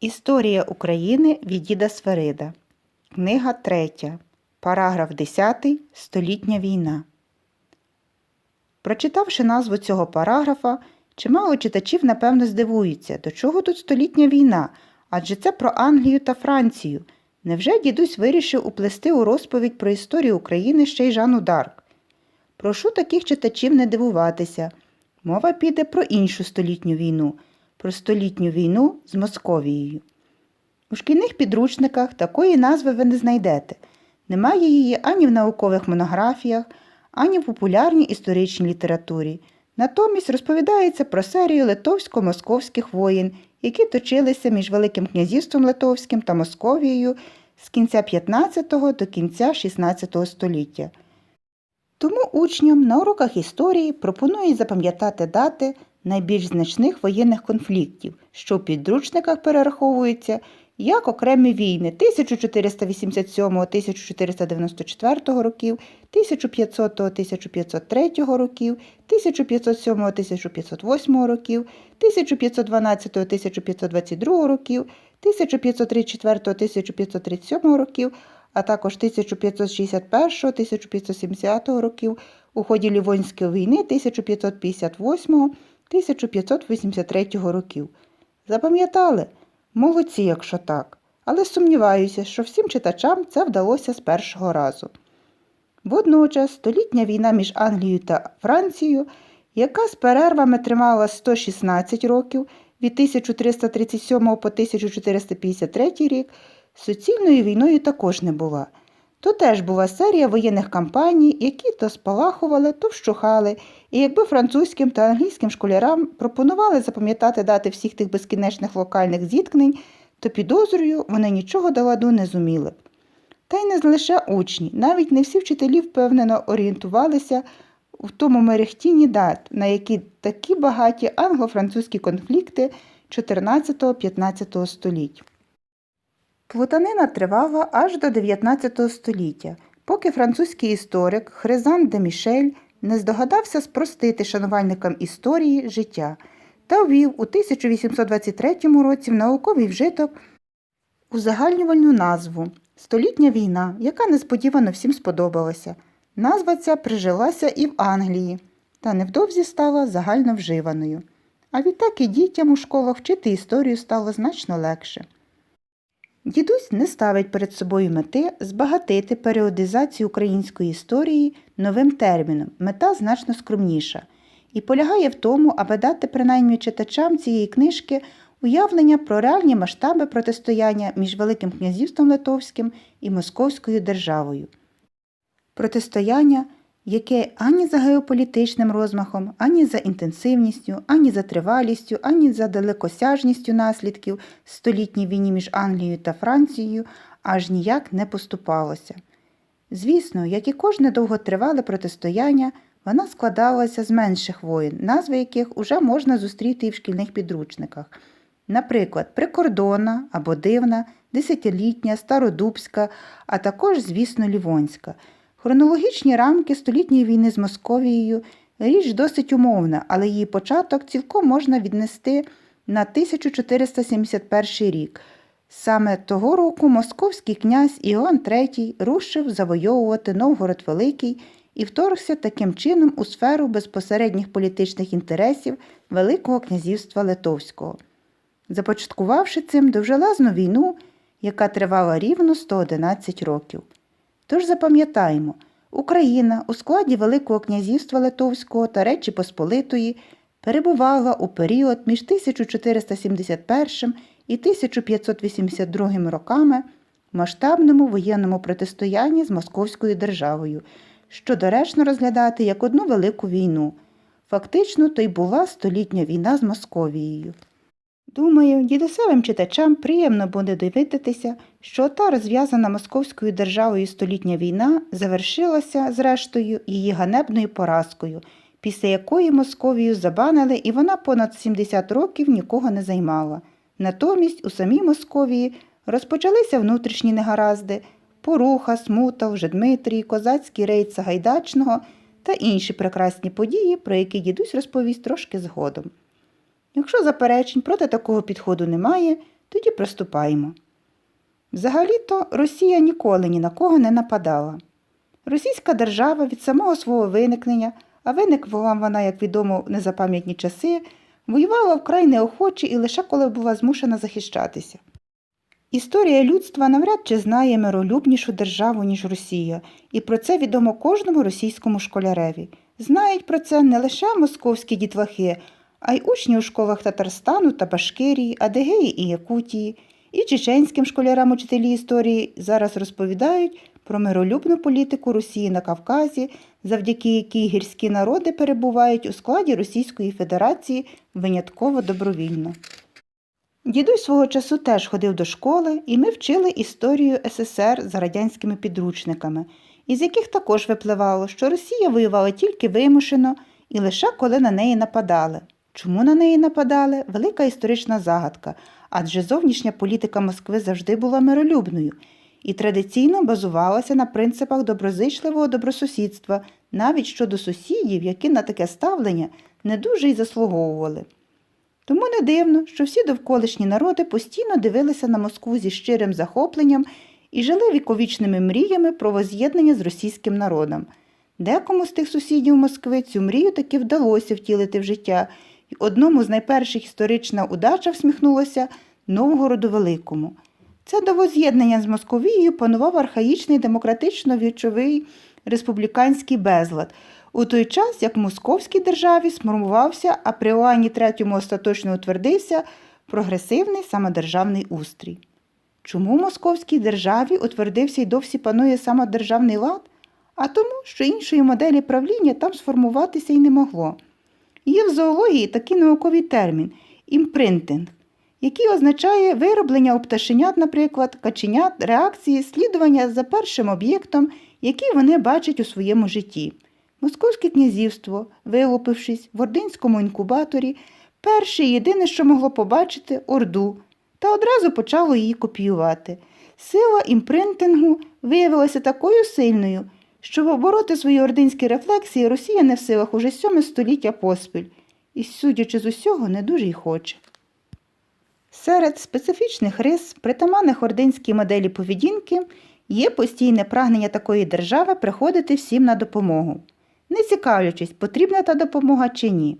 Історія України від діда Сверида. Книга 3. Параграф 10. Столітня війна. Прочитавши назву цього параграфа, чимало читачів напевно здивуються, до чого тут столітня війна, адже це про Англію та Францію. Невже дідусь вирішив уплести у розповідь про історію України ще й Жанну Дарк? Прошу таких читачів не дивуватися. Мова піде про іншу столітню війну, про столітню війну з Московією. У шкільних підручниках такої назви ви не знайдете. Немає її ані в наукових монографіях, ані в популярній історичній літературі. Натомість розповідається про серію литовсько-московських воєн, які точилися між Великим князівством Литовським та Московією з кінця 15 до кінця 16 століття. Тому учням на уроках історії пропонують запам'ятати дати найбільш значних воєнних конфліктів, що в підручниках перераховуються як окремі війни 1487-1494 років, 1500-1503 років, 1507-1508 років, 1512-1522 років, 1534-1537 років, а також 1561-1570 років у ході Лівонської війни 1558-1583 років. Запам'ятали? Молодці, якщо так. Але сумніваюся, що всім читачам це вдалося з першого разу. Водночас столітня війна між Англією та Францією, яка з перервами тримала 116 років від 1337 по 1453 рік, суцільною війною також не була. То теж була серія воєнних кампаній, які то спалахували, то вщухали, і якби французьким та англійським школярам пропонували запам'ятати дати всіх тих безкінечних локальних зіткнень, то підозрюю, вони нічого до ладу не зуміли б. Та й не лише учні, навіть не всі вчителі впевнено орієнтувалися в тому мерехтінні дат, на які такі багаті англо-французькі конфлікти 14-15 століть. Плутанина тривала аж до 19 століття, поки французький історик Хризан де Мішель не здогадався спростити шанувальникам історії життя та ввів у 1823 році в науковий вжиток узагальнювальну назву Столітня війна, яка несподівано всім сподобалася. Назва ця прижилася і в Англії, та невдовзі стала загально вживаною. А відтак і дітям у школах вчити історію стало значно легше. Дідусь не ставить перед собою мети збагатити періодизацію української історії новим терміном, мета значно скромніша, і полягає в тому, аби дати принаймні читачам цієї книжки уявлення про реальні масштаби протистояння між Великим князівством Литовським і Московською державою. Протистояння, яке ані за геополітичним розмахом, ані за інтенсивністю, ані за тривалістю, ані за далекосяжністю наслідків столітній війні між Англією та Францією аж ніяк не поступалося. Звісно, як і кожне довготривале протистояння, вона складалася з менших воєн, назви яких уже можна зустріти і в шкільних підручниках. Наприклад, прикордонна або дивна, десятилітня, стародубська, а також, звісно, лівонська. Хронологічні рамки столітньої війни з Московією річ досить умовна, але її початок цілком можна віднести на 1471 рік. Саме того року московський князь Іоанн III рушив завойовувати Новгород Великий і вторгся таким чином у сферу безпосередніх політичних інтересів Великого князівства Литовського, започаткувавши цим довжелезну війну, яка тривала рівно 111 років. Тож запам'ятаємо, Україна у складі Великого князівства Литовського та Речі Посполитої перебувала у період між 1471 і 1582 роками в масштабному воєнному протистоянні з Московською державою, що доречно розглядати як одну велику війну. Фактично, то й була столітня війна з Московією. Думаю, дідусевим читачам приємно буде довідатися, що та розв'язана Московською державою столітня війна завершилася, зрештою, її ганебною поразкою, після якої Московію забанили і вона понад 70 років нікого не займала. Натомість у самій Московії розпочалися внутрішні негаразди, поруха, смута, Вжедмитрій, козацький рейд Сагайдачного та інші прекрасні події, про які дідусь розповість трошки згодом. Якщо заперечень проти такого підходу немає, Тоді приступаємо. Взагалі-то Росія ніколи ні на кого не нападала. Російська держава від самого свого виникнення, а виникла вона, як відомо, в незапам'ятні часи, воювала вкрай неохоче і лише коли була змушена захищатися. Історія людства навряд чи знає миролюбнішу державу, ніж Росія, і про це відомо кожному російському школяреві. Знають про це не лише московські дітлахи, а й учні у школах Татарстану та Башкирії, Адигеї і Якутії, і чеченським школярам учителі історії зараз розповідають про миролюбну політику Росії на Кавказі, завдяки якій гірські народи перебувають у складі Російської Федерації винятково добровільно. Дідусь свого часу теж ходив до школи, і ми вчили історію СССР за радянськими підручниками, із яких також випливало, що Росія воювала тільки вимушено і лише коли на неї нападали. Чому на неї нападали? Велика історична загадка, адже зовнішня політика Москви завжди була миролюбною і традиційно базувалася на принципах доброзичливого добросусідства, навіть щодо сусідів, які на таке ставлення не дуже й заслуговували. Тому не дивно, що всі довколишні народи постійно дивилися на Москву зі щирим захопленням і жили віковічними мріями про воз'єднання з російським народом. Декому з тих сусідів Москви цю мрію таки вдалося втілити в життя, і одному з найперших історична удача всміхнулася Новгороду Великому. Це до воз'єднання з Московією панував архаїчний демократично-вічовий республіканський безлад, у той час як в Московській державі сформувався, а при Іоанні III остаточно утвердився прогресивний самодержавний устрій. Чому в Московській державі утвердився й досі панує самодержавний лад? А тому, що іншої моделі правління там сформуватися й не могло. Є в зоології такий науковий термін імпринтинг, який означає вироблення у пташенят, наприклад, каченят, реакції, слідування за першим об'єктом, який вони бачать у своєму житті. Московське князівство, вилупившись в ординському інкубаторі, перше і єдине, що могло побачити орду, та одразу почало її копіювати. Сила імпринтингу виявилася такою сильною, що побороти свої ординські рефлексії Росія не в силах уже сьоме століття поспіль, і, судячи з усього, не дуже й хоче. Серед специфічних рис, притаманних ординській моделі поведінки, є постійне прагнення такої держави приходити всім на допомогу, не цікавлячись, потрібна та допомога чи ні.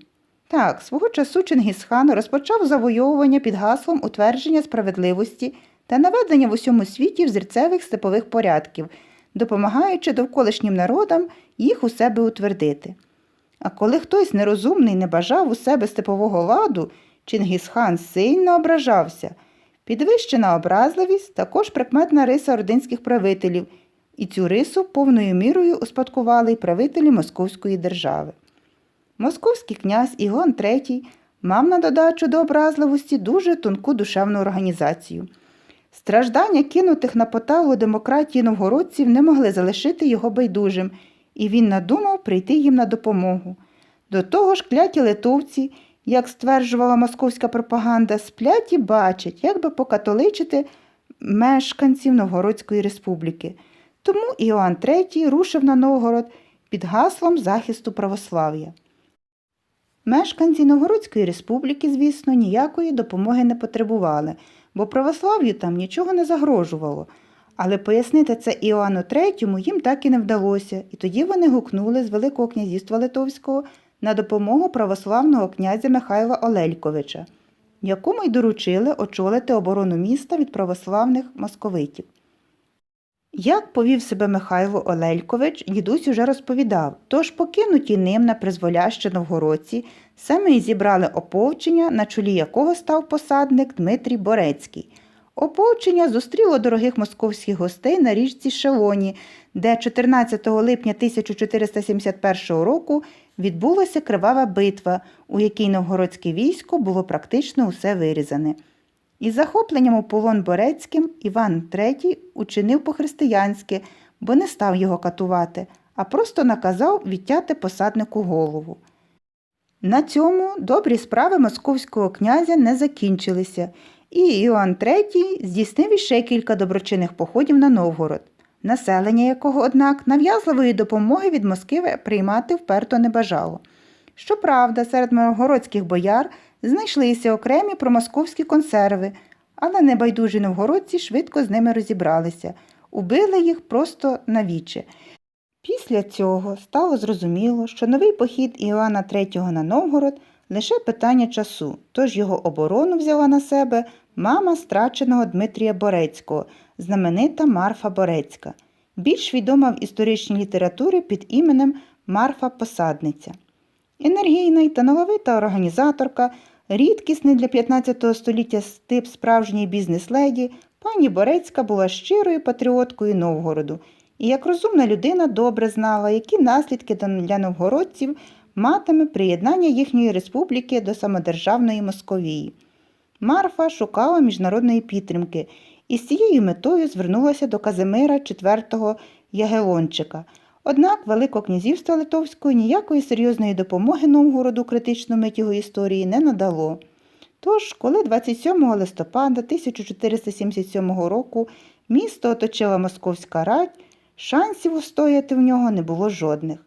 Так, свого часу Чингісхан розпочав завойовування під гаслом утвердження справедливості та наведення в усьому світі взірцевих степових порядків, допомагаючи довколишнім народам їх у себе утвердити. А коли хтось нерозумний не бажав у себе степового ладу, Чингісхан сильно ображався. Підвищена образливість також прикметна риса ординських правителів, і цю рису повною мірою успадкували й правителі Московської держави. Московський князь Ігон III мав на додачу до образливості дуже тонку душевну організацію. Страждання кинутих на поталу демократії новгородців не могли залишити його байдужим, і він надумав прийти їм на допомогу. До того ж, кляті литовці, як стверджувала московська пропаганда, сплять і бачать, як би покатоличити мешканців Новгородської республіки. Тому Іоанн III рушив на Новгород під гаслом захисту православ'я. Мешканці Новгородської республіки, звісно, ніякої допомоги не потребували, бо православ'ю там нічого не загрожувало. Але пояснити це Іоанну III їм так і не вдалося, і тоді вони гукнули з Великого князівства Литовського на допомогу православного князя Михайла Олельковича, якому й доручили очолити оборону міста від православних московитів. Як повів себе Михайло Олелькович, дідусь уже розповідав, тож покинуті ним на призволяще новгородці, саме й зібрали ополчення, на чолі якого став посадник Дмитрій Борецький. Ополчення зустріло дорогих московських гостей на річці Шелоні, де 14 липня 1471 року відбулася кривава битва, у якій новгородське військо було практично усе вирізане. Із захопленням у полон Борецьким Іван III учинив по-християнськи, бо не став його катувати, а просто наказав відтяти посаднику голову. На цьому добрі справи московського князя не закінчилися, і Іоанн III здійснив іще кілька доброчинних походів на Новгород, населення якого, однак, нав'язливої допомоги від Москви приймати вперто не бажало. Щоправда, серед новгородських бояр знайшлися окремі промосковські консерви, але небайдужі новгородці швидко з ними розібралися, убили їх просто навіче. Після цього стало зрозуміло, що новий похід Іоанна III на Новгород лише питання часу, тож його оборону взяла на себе мама страченого Дмитрія Борецького, знаменита Марфа Борецька, більш відома в історичній літературі під іменем Марфа Посадниця. Енергійна й талановита організаторка, рідкісний для 15 століття тип справжньої бізнес-леді, пані Борецька була щирою патріоткою Новгороду і як розумна людина добре знала, які наслідки для новгородців матиме приєднання їхньої республіки до самодержавної Московії. Марфа шукала міжнародної підтримки і з цією метою звернулася до Казимира IV Ягелончика. Однак Велике князівство Литовського ніякої серйозної допомоги Новгороду критичну мить його історії не надало. Тож, коли 27 листопада 1477 року місто оточила Московська рать, шансів устояти в нього не було жодних.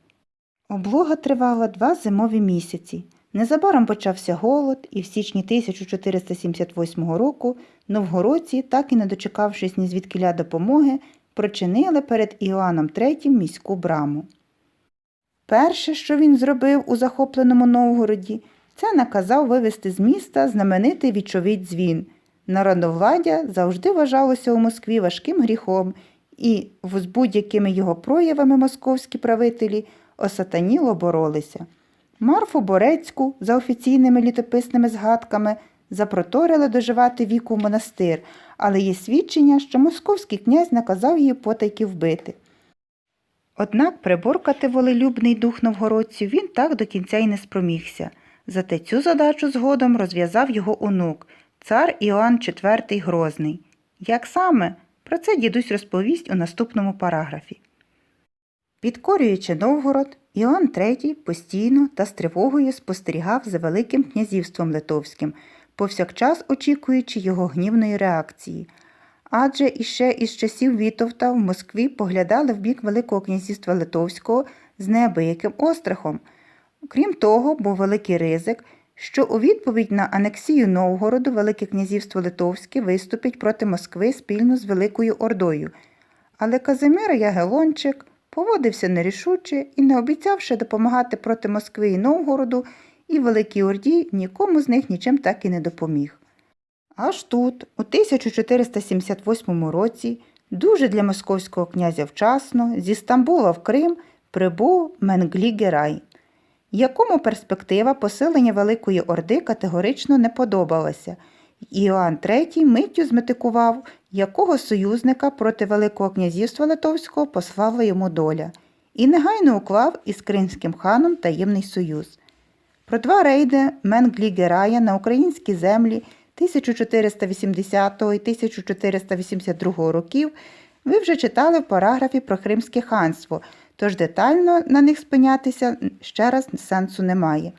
Облога тривала два зимові місяці. Незабаром почався голод, і в січні 1478 року новгородці, так і не дочекавшись ні звідкиля допомоги, прочинили перед Іоанном III міську браму. Перше, що він зробив у захопленому Новгороді, це наказав вивезти з міста знаменитий вічовий дзвін. Народовладдя завжди вважалося у Москві важким гріхом, і з будь-якими його проявами московські правителі осатаніло боролися. Марфу Борецьку за офіційними літописними згадками запроторили доживати віку в монастир, але є свідчення, що московський князь наказав її потайки вбити. Однак приборкати волелюбний дух новгородців він так до кінця й не спромігся. Зате цю задачу згодом розв'язав його онук, цар Іоанн IV Грозний. Як саме? Про це дідусь розповість у наступному параграфі. Підкорюючи Новгород, Іоанн III постійно та з тривогою спостерігав за Великим князівством Литовським, повсякчас очікуючи його гнівної реакції. Адже іще із часів Вітовта в Москві поглядали в бік Великого князівства Литовського з неабияким острахом. Крім того, був великий ризик, що у відповідь на анексію Новгороду Велике князівство Литовське виступить проти Москви спільно з Великою Ордою. Але Казимир Ягелончик поводився нерішуче і, не обіцявши допомагати проти Москви і Новгороду, і Великій Орді нікому з них нічим так і не допоміг. Аж тут, у 1478 році, дуже для московського князя вчасно, зі Стамбула в Крим прибув Менглі Герай, якому перспектива посилення Великої Орди категорично не подобалася. Іоанн III миттю зметикував, якого союзника проти Великого князівства Литовського послала йому доля, і негайно уклав із Кримським ханом таємний союз. Про два рейди Менглігерая на українські землі 1480 і 1482 років ви вже читали в параграфі про Кримське ханство, тож детально на них спинятися ще раз сенсу немає.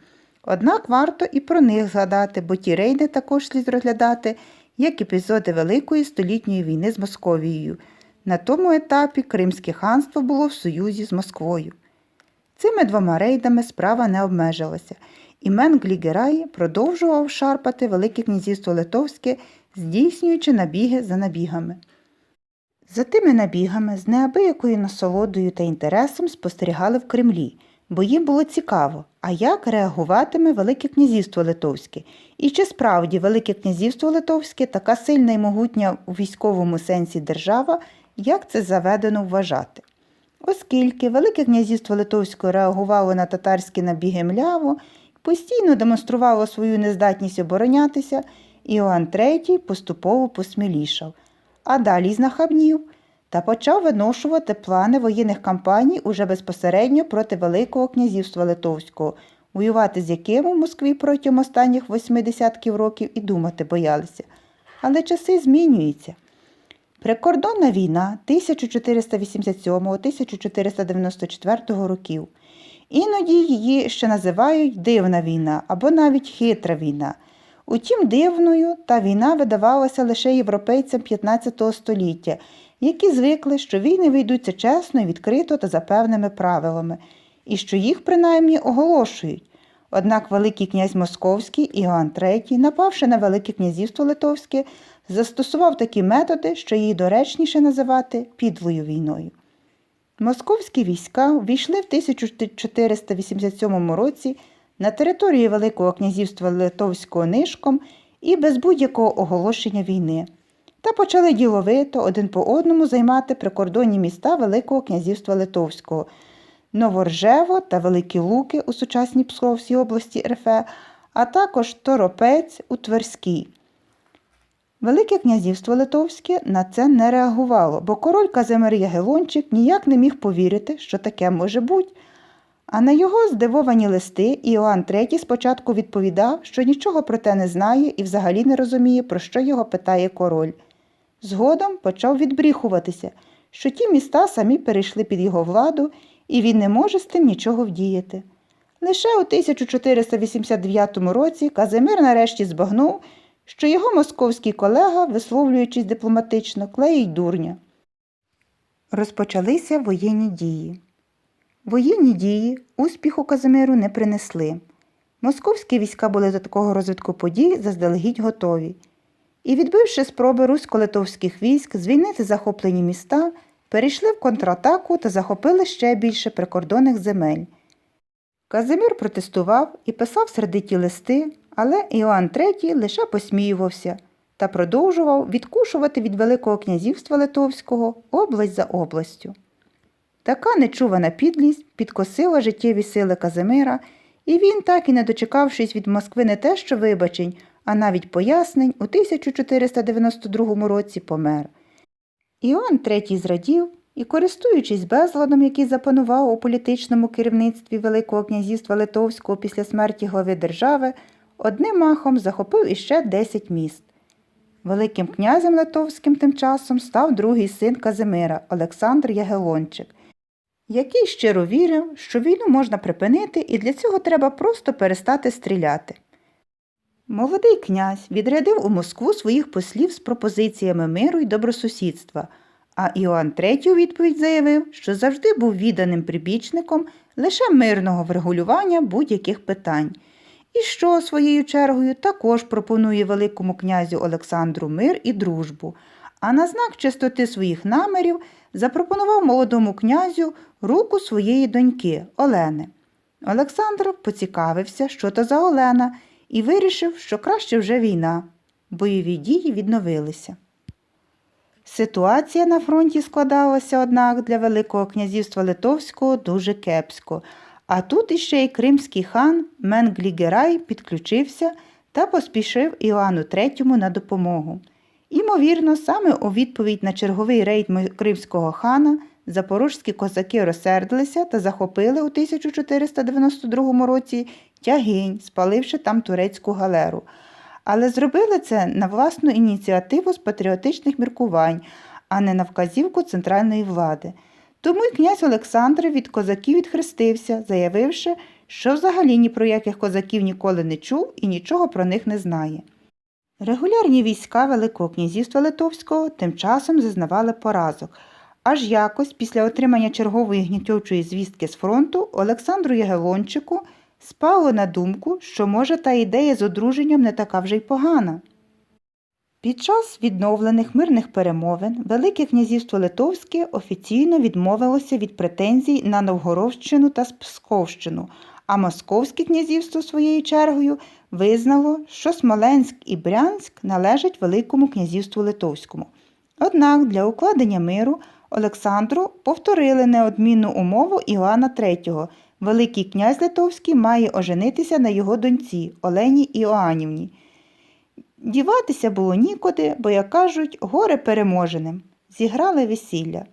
Однак варто і про них згадати, бо ті рейди також слід розглядати як епізоди Великої столітньої війни з Московією. На тому етапі Кримське ханство було в союзі з Москвою. Цими двома рейдами справа не обмежилася, і Менглі Герай продовжував шарпати Велике князівство Литовське, здійснюючи набіги за набігами. За тими набігами з неабиякою насолодою та інтересом спостерігали в Кремлі, бо їм було цікаво, а як реагуватиме Велике князівство Литовське, і чи справді Велике князівство Литовське така сильна і могутня у військовому сенсі держава, як це заведено вважати. Оскільки Велике князівство Литовське реагувало на татарські набіги мляво, постійно демонструвало свою нездатність оборонятися, Іоанн III поступово посмілішав, а далі знахабнів та почав виношувати плани воєнних кампаній уже безпосередньо проти Великого князівства Литовського, воювати з яким у Москві протягом останніх восьми десятків років і думати боялися. Але часи змінюються. Прикордонна війна 1487-1494 років. Іноді її ще називають дивна війна або навіть хитра війна. Утім, дивною та війна видавалася лише європейцям 15 століття, які звикли, що війни вийдуться чесно відкрито та за певними правилами, і що їх принаймні оголошують. Однак Великий князь Московський Іоанн III, напавши на Велике князівство Литовське, застосував такі методи, що її доречніше називати підлою війною. Московські війська ввійшли в 1487 році на територію Великого князівства Литовського нишком і без будь-якого оголошення війни, та почали діловито один по одному займати прикордонні міста Великого князівства Литовського Новоржево та Великі Луки у сучасній Псковській області РФ, а також Торопець у Тверській. Велике князівство Литовське на це не реагувало, бо король Казимир Ягелончик ніяк не міг повірити, що таке може бути. А на його здивовані листи Іоанн III спочатку відповідав, що нічого про те не знає і взагалі не розуміє, про що його питає король. Згодом почав відбріхуватися, що ті міста самі перейшли під його владу, і він не може з тим нічого вдіяти. Лише у 1489 році Казимир нарешті збагнув, що його московський колега, висловлюючись дипломатично, клеїть дурня. Розпочалися воєнні дії. Воєнні дії успіху Казимиру не принесли. Московські війська були до такого розвитку подій заздалегідь готові. І, відбивши спроби русько-литовських військ звільнити захоплені міста, перейшли в контратаку та захопили ще більше прикордонних земель. Казимир протестував і писав сердиті листи, але Іоанн III лише посміювався та продовжував відкушувати від Великого князівства Литовського область за областю. Така нечувана підлість підкосила життєві сили Казимира, і він, так і не дочекавшись від Москви не те, що вибачень, а навіть пояснень, у 1492 році помер. Іоанн III зрадів і, користуючись безладом, який запанував у політичному керівництві Великого князівства Литовського після смерті глави держави, одним махом захопив іще 10 міст. Великим князем Литовським тим часом став другий син Казимира Олександр Ягелончик, який щиро вірив, що війну можна припинити і для цього треба просто перестати стріляти. Молодий князь відрядив у Москву своїх послів з пропозиціями миру й добросусідства, а Іоанн III у відповідь заявив, що завжди був відданим прибічником лише мирного врегулювання будь-яких питань, і що своєю чергою також пропонує Великому князю Олександру мир і дружбу, а на знак чистоти своїх намірів запропонував молодому князю руку своєї доньки Олени. Олександр поцікавився, що то за Олена, і вирішив, що краще вже війна. Бойові дії відновилися. Ситуація на фронті складалася, однак, для Великого князівства Литовського дуже кепсько, а тут іще й кримський хан Менглігерай підключився та поспішив Іоанну III на допомогу. Імовірно, саме у відповідь на черговий рейд кримського хана запорожські козаки розсердилися та захопили у 1492 році тягинь, спаливши там турецьку галеру. Але зробили це на власну ініціативу з патріотичних міркувань, а не на вказівку центральної влади. Тому й князь Олександр від козаків відхрестився, заявивши, що взагалі ні про яких козаків ніколи не чув і нічого про них не знає. Регулярні війська Великого князівства Литовського тим часом зазнавали поразок. Аж якось після отримання чергової гнітючої звістки з фронту Олександру Ягелончику спало на думку, що може та ідея з одруженням не така вже й погана. Під час відновлених мирних перемовин Велике князівство Литовське офіційно відмовилося від претензій на Новгородщину та Псковщину, а Московське князівство своєю чергою визнало, що Смоленськ і Брянськ належать Великому князівству Литовському. Однак для укладення миру Олександру повторили неодмінну умову Іоанна III. Великий князь Литовський має оженитися на його доньці Олені Іоанівні. Діватися було нікуди, бо, як кажуть, горе переможеним. Зіграли весілля.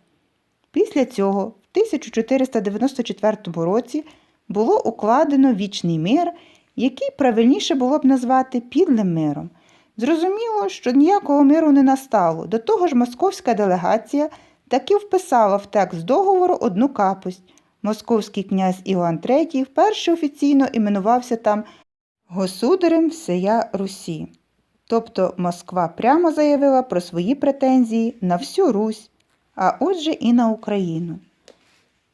Після цього, в 1494 році, було укладено вічний мир, який правильніше було б назвати підлим миром. Зрозуміло, що ніякого миру не настало. До того ж, московська делегація таки вписала в текст договору одну капусть. Московський князь Іван III вперше офіційно іменувався там государем всея Русі. Тобто Москва прямо заявила про свої претензії на всю Русь, а отже і на Україну.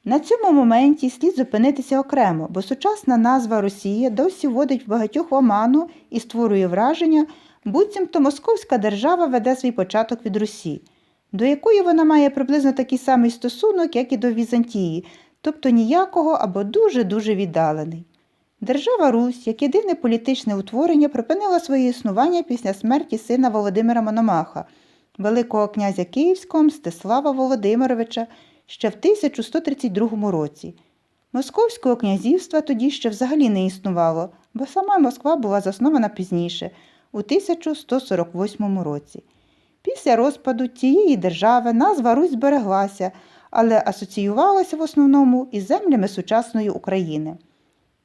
На цьому моменті слід зупинитися окремо, бо сучасна назва Росія досі вводить багатьох в оману і створює враження, буцімто московська держава веде свій початок від Русі, до якої вона має приблизно такий самий стосунок, як і до Візантії, тобто ніякого або дуже-дуже віддалений. Держава Русь, як єдине політичне утворення, припинила своє існування після смерті сина Володимира Мономаха, Великого князя Київського Мстислава Володимировича ще в 1132 році. Московського князівства тоді ще взагалі не існувало, бо сама Москва була заснована пізніше, у 1148 році. Після розпаду цієї держави назва Русь збереглася, але асоціювалася в основному із землями сучасної України.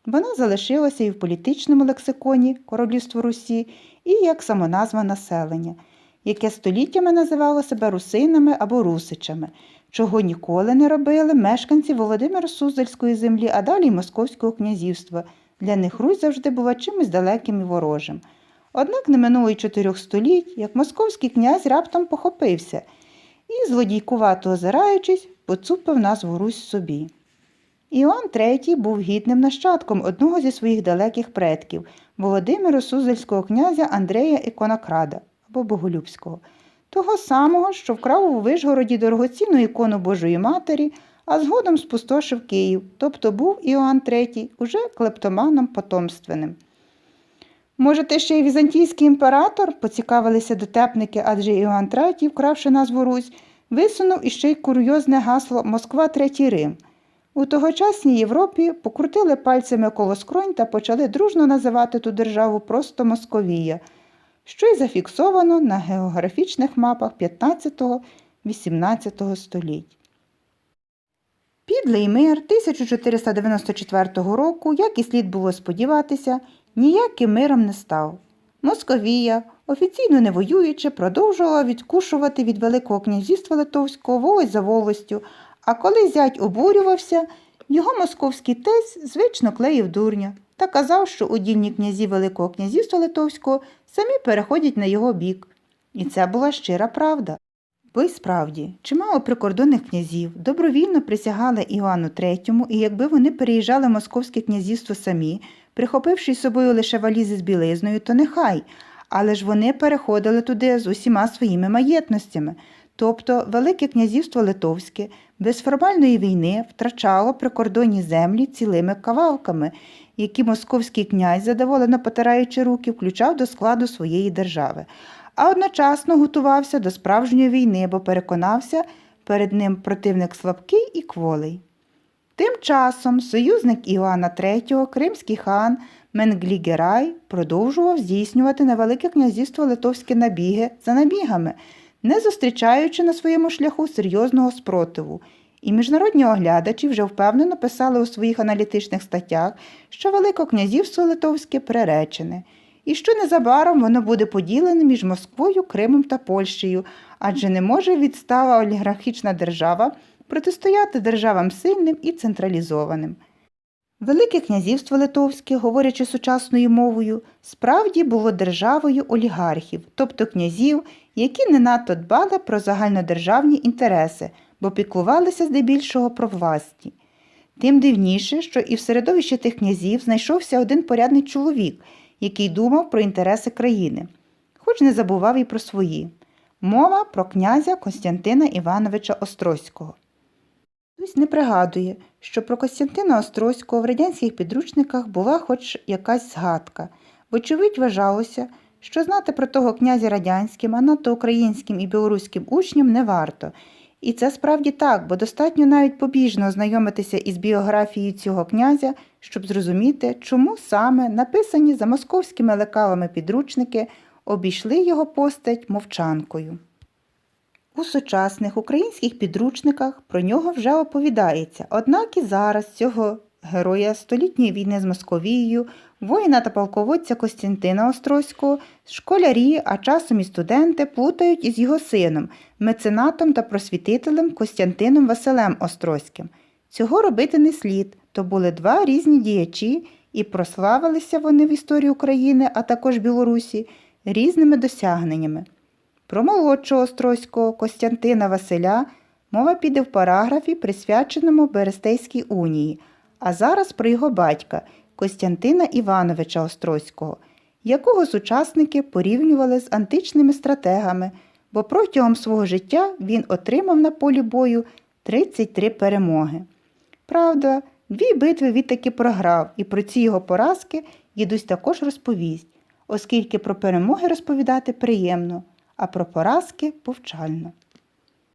Вона залишилася і в політичному лексиконі Королівство Русі, і як самоназва населення, яке століттями називало себе русинами або русичами, чого ніколи не робили мешканці Володимира Суздальської землі, а далі й Московського князівства. Для них Русь завжди була чимось далеким і ворожим. Однак не минуло й чотирьох століть, як московський князь раптом похопився і, злодійкувато озираючись, поцупив назву Русь собі. Іоанн III був гідним нащадком одного зі своїх далеких предків Володимира Суздальського князя Андрея Іконокрада або Боголюбського, того самого, що вкрав у Вишгороді дорогоцінну ікону Божої Матері, а згодом спустошив Київ, тобто був Іоанн III уже клептоманом потомственним. Може, ти ще й візантійський імператор, поцікавилися дотепники, адже Іоанн III, вкравши назву Русь, висунув іще й курйозне гасло Москва Третій Рим. У тогочасній Європі покрутили пальцями коло скронь та почали дружно називати ту державу просто Московія, що й зафіксовано на географічних мапах 15-18 століть. Підлий мир 1494 року, як і слід було сподіватися, ніяким миром не став. Московія, офіційно не воюючи, продовжувала відкушувати від Великого князівства Литовського волость за волостю, а коли зять обурювався, його московський тесть звично клеїв дурня та казав, що удільні князі Великого князівства Литовського самі переходять на його бік. І це була щира правда. Бо й справді, чимало прикордонних князів добровільно присягали Іоанну III, і якби вони переїжджали Московське князівство самі, прихопивши з собою лише валізи з білизною, то нехай, але ж вони переходили туди з усіма своїми маєтностями. Тобто Велике князівство Литовське без формальної війни втрачало прикордонні землі цілими кавалками, які московський князь, задоволено потираючи руки, включав до складу своєї держави, а одночасно готувався до справжньої війни, бо переконався, перед ним противник слабкий і кволий. Тим часом союзник Іоанна III, кримський хан Менглігерай, продовжував здійснювати на Велике князівство литовські набіги за набігами – не зустрічаючи на своєму шляху серйозного спротиву, і міжнародні оглядачі вже впевнено писали у своїх аналітичних статтях, що Великокнязівство Литовське приречене, і що незабаром воно буде поділене між Москвою, Кримом та Польщею, адже не може відстала олігархічна держава протистояти державам сильним і централізованим. Велике князівство Литовське, говорячи сучасною мовою, справді було державою олігархів, тобто князів, які не надто дбали про загальнодержавні інтереси, бо піклувалися здебільшого про власні. Тим дивніше, що і в середовищі тих князів знайшовся один порядний чоловік, який думав про інтереси країни, хоч не забував і про свої. Мова про князя Костянтина Івановича Острозького. Хтось не пригадує, що про Костянтина Острозького в радянських підручниках була хоч якась згадка, вочевидь вважалося, що знати про того князя радянським, а надто українським і білоруським учням не варто. І це справді так, бо достатньо навіть побіжно ознайомитися із біографією цього князя, щоб зрозуміти, чому саме написані за московськими лекалами підручники обійшли його постать мовчанкою. У сучасних українських підручниках про нього вже оповідається, однак і зараз цього героя столітньої війни з Московією, воїна та полководця Костянтина Острозького, школярі, а часом і студенти плутають із його сином, меценатом та просвітителем Костянтином Василем Острозьким. Цього робити не слід, то були два різні діячі, і прославилися вони в історії України, а також Білорусі, різними досягненнями. Про молодшого Острозького Костянтина Василя мова піде в параграфі, присвяченому Берестейській унії, а зараз про його батька Костянтина Івановича Острозького, якого сучасники порівнювали з античними стратегами, бо протягом свого життя він отримав на полі бою 33 перемоги. Правда, дві битви він таки програв, і про ці його поразки дідусь також розповість, оскільки про перемоги розповідати приємно, а про поразки повчально.